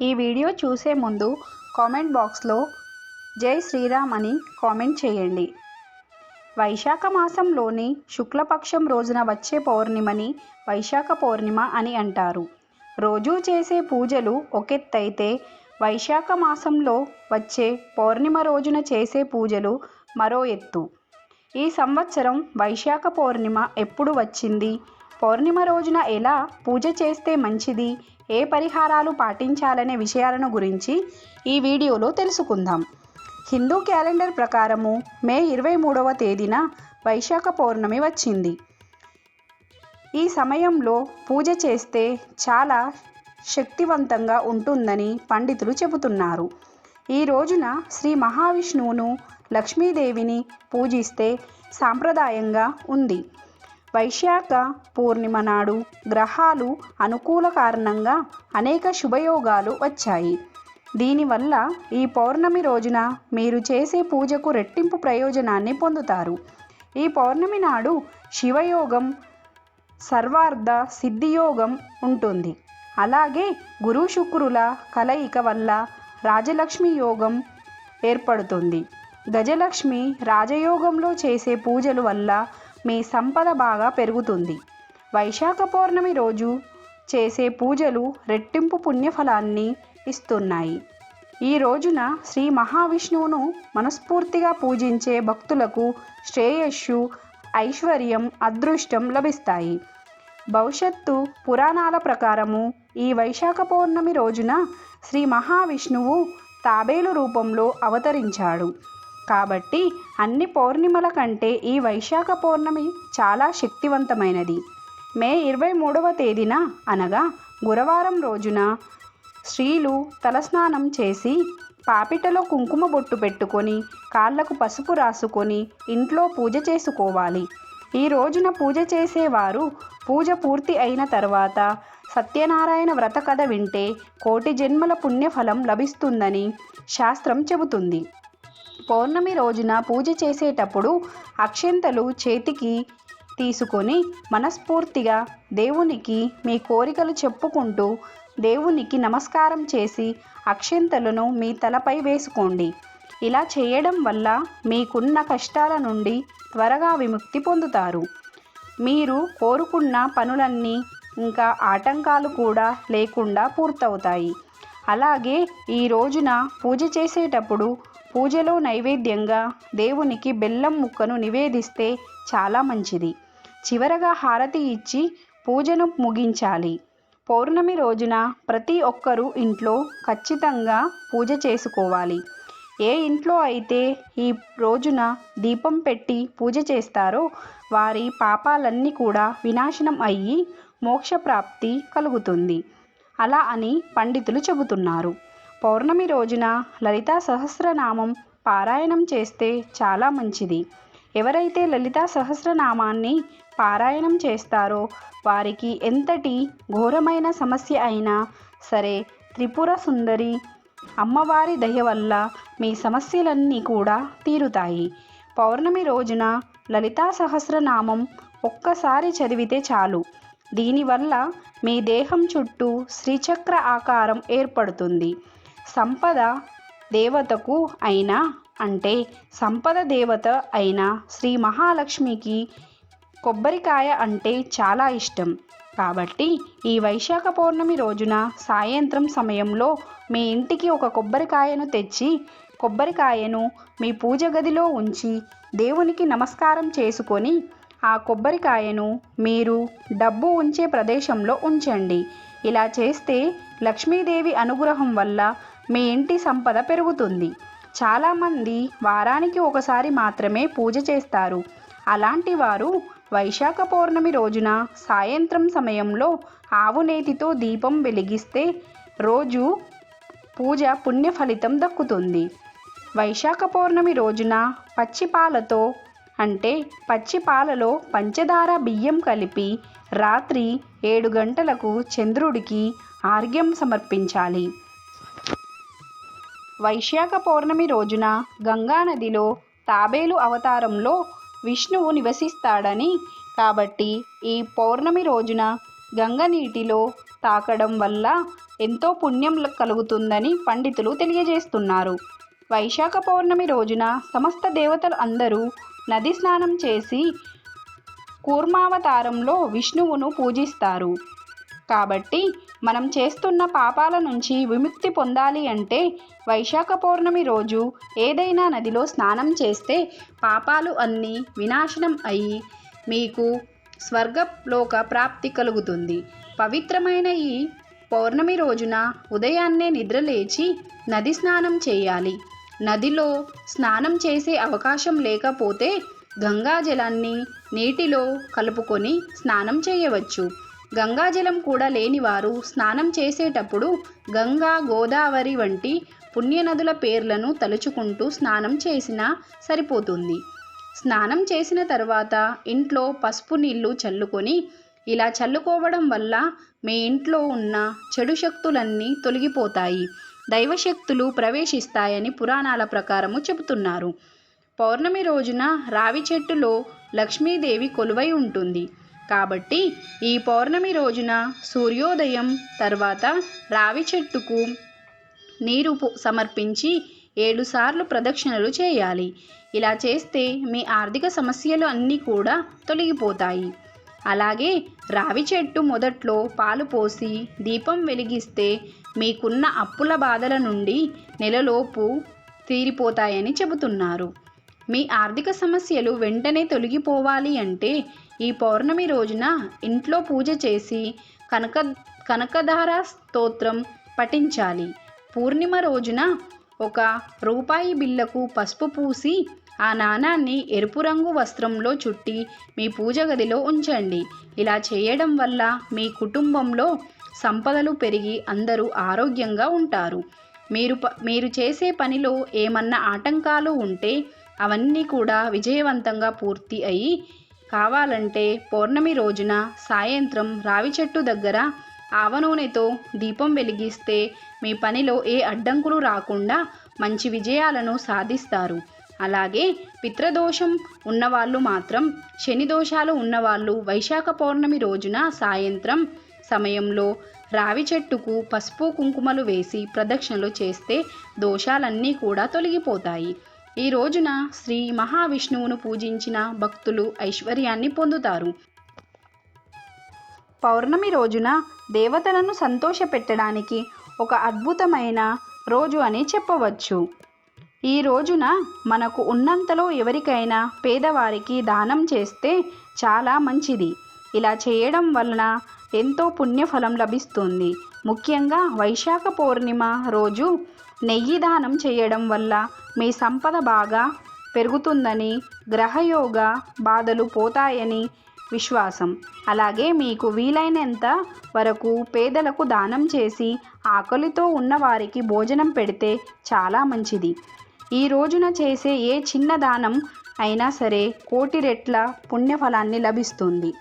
ఈ వీడియో చూసే ముందు కామెంట్ బాక్స్లో జై శ్రీరామ్ అని కామెంట్ చేయండి. వైశాఖ మాసంలోని శుక్లపక్షం రోజున వచ్చే పౌర్ణిమని వైశాఖ పౌర్ణిమ అని అంటారు. రోజూ చేసే పూజలు ఒకెత్తైతే వైశాఖ మాసంలో వచ్చే పౌర్ణిమ రోజున చేసే పూజలు మరో ఎత్తు. ఈ సంవత్సరం వైశాఖ పౌర్ణిమ ఎప్పుడు వచ్చింది? పౌర్ణిమ రోజున ఎలా పూజ చేస్తే మంచిది? ఏ పరిహారాలు పాటించాలనే విషయాలను గురించి ఈ వీడియోలో తెలుసుకుందాం. హిందూ క్యాలెండర్ ప్రకారము మే ఇరవై మూడవ తేదీన వైశాఖ పౌర్ణమి వచ్చింది. ఈ సమయంలో పూజ చేస్తే చాలా శక్తివంతంగా ఉంటుందని పండితులు చెబుతున్నారు. ఈ రోజున శ్రీ మహావిష్ణువును లక్ష్మీదేవిని పూజిస్తే సాంప్రదాయంగా ఉంది. వైశాఖ పూర్ణిమ నాడు గ్రహాలు అనుకూల కారణంగా అనేక శుభయోగాలు వచ్చాయి. దీనివల్ల ఈ పౌర్ణమి రోజున మీరు చేసే పూజకు రెట్టింపు ప్రయోజనాన్ని పొందుతారు. ఈ పౌర్ణమి నాడు శివయోగం సర్వార్థ సిద్ధియోగం ఉంటుంది. అలాగే గురు శుక్రుల కలయిక వల్ల రాజలక్ష్మి యోగం ఏర్పడుతుంది. గజలక్ష్మి రాజయోగంలో చేసే పూజలు వల్ల మీ సంపద బాగా పెరుగుతుంది. వైశాఖ పౌర్ణమి రోజు చేసే పూజలు రెట్టింపు పుణ్యఫలాన్ని ఇస్తున్నాయి. ఈ రోజున శ్రీ మహావిష్ణువును మనస్ఫూర్తిగా పూజించే భక్తులకు శ్రేయస్సు ఐశ్వర్యం అదృష్టం లభిస్తాయి. భవిష్యత్తు పురాణాల ప్రకారము ఈ వైశాఖ పౌర్ణమి రోజున శ్రీ మహావిష్ణువు తాబేలు రూపంలో అవతరించాడు. కాబట్టి అన్ని పౌర్ణిమల కంటే ఈ వైశాఖ పౌర్ణమి చాలా శక్తివంతమైనది. మే ఇరవై మూడవ తేదీన అనగా గురువారం రోజున స్త్రీలు తలస్నానం చేసి పాపిటలో కుంకుమ బొట్టు పెట్టుకొని కాళ్ళకు పసుపు రాసుకొని ఇంట్లో పూజ చేసుకోవాలి. ఈ రోజున పూజ చేసేవారు పూజ పూర్తి అయిన తర్వాత సత్యనారాయణ వ్రత కథ వింటే కోటి జన్మల పుణ్యఫలం లభిస్తుందని శాస్త్రం చెబుతుంది. పౌర్ణమి రోజున పూజ చేసేటప్పుడు అక్షంతలు చేతికి తీసుకొని మనస్ఫూర్తిగా దేవునికి మీ కోరికలు చెప్పుకుంటూ దేవునికి నమస్కారం చేసి అక్షంతలను మీ తలపై వేసుకోండి. ఇలా చేయడం వల్ల మీకున్న కష్టాల నుండి త్వరగా విముక్తి పొందుతారు. మీరు కోరుకున్న పనులన్నీ ఇంకా ఆటంకాలు కూడా లేకుండా పూర్తవుతాయి. అలాగే ఈ రోజున పూజ చేసేటప్పుడు పూజలో నైవేద్యంగా దేవునికి బెల్లం ముక్కను నివేదిస్తే చాలా మంచిది. చివరగా హారతి ఇచ్చి పూజను ముగించాలి. పౌర్ణమి రోజున ప్రతి ఒక్కరూ ఇంట్లో ఖచ్చితంగా పూజ చేసుకోవాలి. ఏ ఇంట్లో అయితే ఈ రోజున దీపం పెట్టి పూజ చేస్తారో వారి పాపాలన్నీ కూడా వినాశనం అయ్యి మోక్షప్రాప్తి కలుగుతుంది. అలా అని పండితులు చెబుతున్నారు. పౌర్ణమి రోజున లలితా సహస్రనామం పారాయణం చేస్తే చాలా మంచిది. ఎవరైతే లలితా సహస్రనామాన్ని పారాయణం చేస్తారో వారికి ఎంతటి ఘోరమైన సమస్య అయినా సరే త్రిపుర సుందరి అమ్మవారి దయ వల్ల మీ సమస్యలన్నీ కూడా తీరుతాయి. పౌర్ణమి రోజున లలితా సహస్రనామం ఒక్కసారి చదివితే చాలు. దీనివల్ల మీ దేహం చుట్టూ శ్రీచక్ర ఆకారం ఏర్పడుతుంది. సంపద దేవతకు అయినా అంటే సంపద దేవత అయిన శ్రీ మహాలక్ష్మికి కొబ్బరికాయ అంటే చాలా ఇష్టం. కాబట్టి ఈ వైశాఖ పౌర్ణమి రోజున సాయంత్రం సమయంలో మీ ఇంటికి ఒక కొబ్బరికాయను తెచ్చి కొబ్బరికాయను మీ పూజ గదిలో ఉంచి దేవునికి నమస్కారం చేసుకొని ఆ కొబ్బరికాయను మీరు డబ్బు ఉంచే ప్రదేశంలో ఉంచండి. ఇలా చేస్తే లక్ష్మీదేవి అనుగ్రహం వల్ల మీ ఇంటి సంపద పెరుగుతుంది. చాలామంది వారానికి ఒకసారి మాత్రమే పూజ చేస్తారు. అలాంటి వారు వైశాఖ పౌర్ణమి రోజున సాయంత్రం సమయంలో ఆవు నేతితో దీపం వెలిగిస్తే రోజు పూజ పుణ్య ఫలితం దక్కుతుంది. వైశాఖ పౌర్ణమి రోజున పచ్చి పాలతో అంటే పచ్చి పాలలో పంచదార బియ్యం కలిపి రాత్రి ఏడు గంటలకు చంద్రుడికి ఆర్ఘ్యం సమర్పించాలి. వైశాఖ పౌర్ణమి రోజున గంగానదిలో తాబేలు అవతారంలో విష్ణువు నివసిస్తాడని. కాబట్టి ఈ పౌర్ణమి రోజున గంగ నీటిలో తాకడం వల్ల ఎంతో పుణ్యం కలుగుతుందని పండితులు తెలియజేస్తున్నారు. వైశాఖ పౌర్ణమి రోజున సమస్త దేవతలు అందరూ నది స్నానం చేసి కూర్మావతారంలో విష్ణువును పూజిస్తారు. కాబట్టి మనం చేస్తున్న పాపాల నుంచి విముక్తి పొందాలి అంటే వైశాఖ పౌర్ణమి రోజు ఏదైనా నదిలో స్నానం చేస్తే పాపాలు అన్నీ వినాశనం అయ్యి మీకు స్వర్గలోక ప్రాప్తి కలుగుతుంది. పవిత్రమైన ఈ పౌర్ణమి రోజున ఉదయాన్నే నిద్రలేచి నది స్నానం చేయాలి. నదిలో స్నానం చేసే అవకాశం లేకపోతే గంగాజలాన్ని నీటిలో కలుపుకొని స్నానం చేయవచ్చు. గంగాజలం కూడా లేనివారు స్నానం చేసేటప్పుడు గంగా గోదావరి వంటి పుణ్యనదుల పేర్లను తలుచుకుంటూ స్నానం చేసినా సరిపోతుంది. స్నానం చేసిన తర్వాత ఇంట్లో పసుపు నీళ్ళు చల్లుకొని ఇలా చల్లుకోవడం వల్ల మీ ఇంట్లో ఉన్న చెడు శక్తులన్నీ తొలగిపోతాయి. దైవశక్తులు ప్రవేశిస్తాయని పురాణాల ప్రకారము చెబుతున్నారు. పౌర్ణమి రోజున రావి చెట్టులో లక్ష్మీదేవి కొలువై ఉంటుంది. కాబట్టి ఈ పౌర్ణమి రోజున సూర్యోదయం తర్వాత రావి చెట్టుకు నీరు సమర్పించి ఏడుసార్లు ప్రదక్షిణలు చేయాలి. ఇలా చేస్తే మీ ఆర్థిక సమస్యలు అన్నీ కూడా తొలగిపోతాయి. అలాగే రావి చెట్టు మొదట్లో పాలు పోసి దీపం వెలిగిస్తే మీకున్న అప్పుల బాధల నుండి నెలలోపు తీరిపోతాయని చెబుతున్నారు. మీ ఆర్థిక సమస్యలు వెంటనే తొలగిపోవాలి అంటే ఈ పౌర్ణమి రోజున ఇంట్లో పూజ చేసి కనక కనకధార స్తోత్రం పఠించాలి. పూర్ణిమ రోజున ఒక రూపాయి బిల్లకు పసుపు పూసి ఆ నాణాన్ని ఎరుపు రంగు వస్త్రంలో చుట్టి మీ పూజ గదిలో ఉంచండి. ఇలా చేయడం వల్ల మీ కుటుంబంలో సంపదలు పెరిగి అందరూ ఆరోగ్యంగా ఉంటారు. మీరు ప మీరు చేసే పనిలో ఏమన్నా ఆటంకాలు ఉంటే అవన్నీ కూడా విజయవంతంగా పూర్తి అయి కావాలంటే పౌర్ణమి రోజున సాయంత్రం రావి చెట్టు దగ్గర ఆవనూనెతో దీపం వెలిగిస్తే మీ పనిలో ఏ అడ్డంకులు రాకుండా మంచి విజయాలను సాధిస్తారు. అలాగే పిత్రదోషం ఉన్నవాళ్ళు మాత్రం శని దోషాలు ఉన్నవాళ్ళు వైశాఖ పౌర్ణమి రోజున సాయంత్రం సమయంలో రావి చెట్టుకు పసుపు కుంకుమలు వేసి ప్రదక్షిణలు చేస్తే దోషాలన్నీ కూడా తొలగిపోతాయి. ఈ రోజున శ్రీ మహావిష్ణువును పూజించిన భక్తులు ఐశ్వర్యాన్ని పొందుతారు. పౌర్ణమి రోజున దేవతలను సంతోషపెట్టడానికి ఒక అద్భుతమైన రోజు అని చెప్పవచ్చు. ఈ రోజున మనకు ఉన్నంతలో ఎవరికైనా పేదవారికి దానం చేస్తే చాలా మంచిది. ఇలా చేయడం వలన ఎంతో పుణ్యఫలం లభిస్తుంది. ముఖ్యంగా వైశాఖ పౌర్ణిమ రోజు నెయ్యి దానం చేయడం వల్ల మీ సంపద బాగా పెరుగుతుందని గ్రహయోగ బాధలు పోతాయని విశ్వాసం. అలాగే మీకు వీలైనంత వరకు పేదలకు దానం చేసి ఆకలితో ఉన్నవారికి భోజనం పెడితే చాలా మంచిది. ఈ రోజున చేసే ఏ చిన్న దానం అయినా సరే కోటి రెట్ల పుణ్యఫలాన్ని లభిస్తుంది.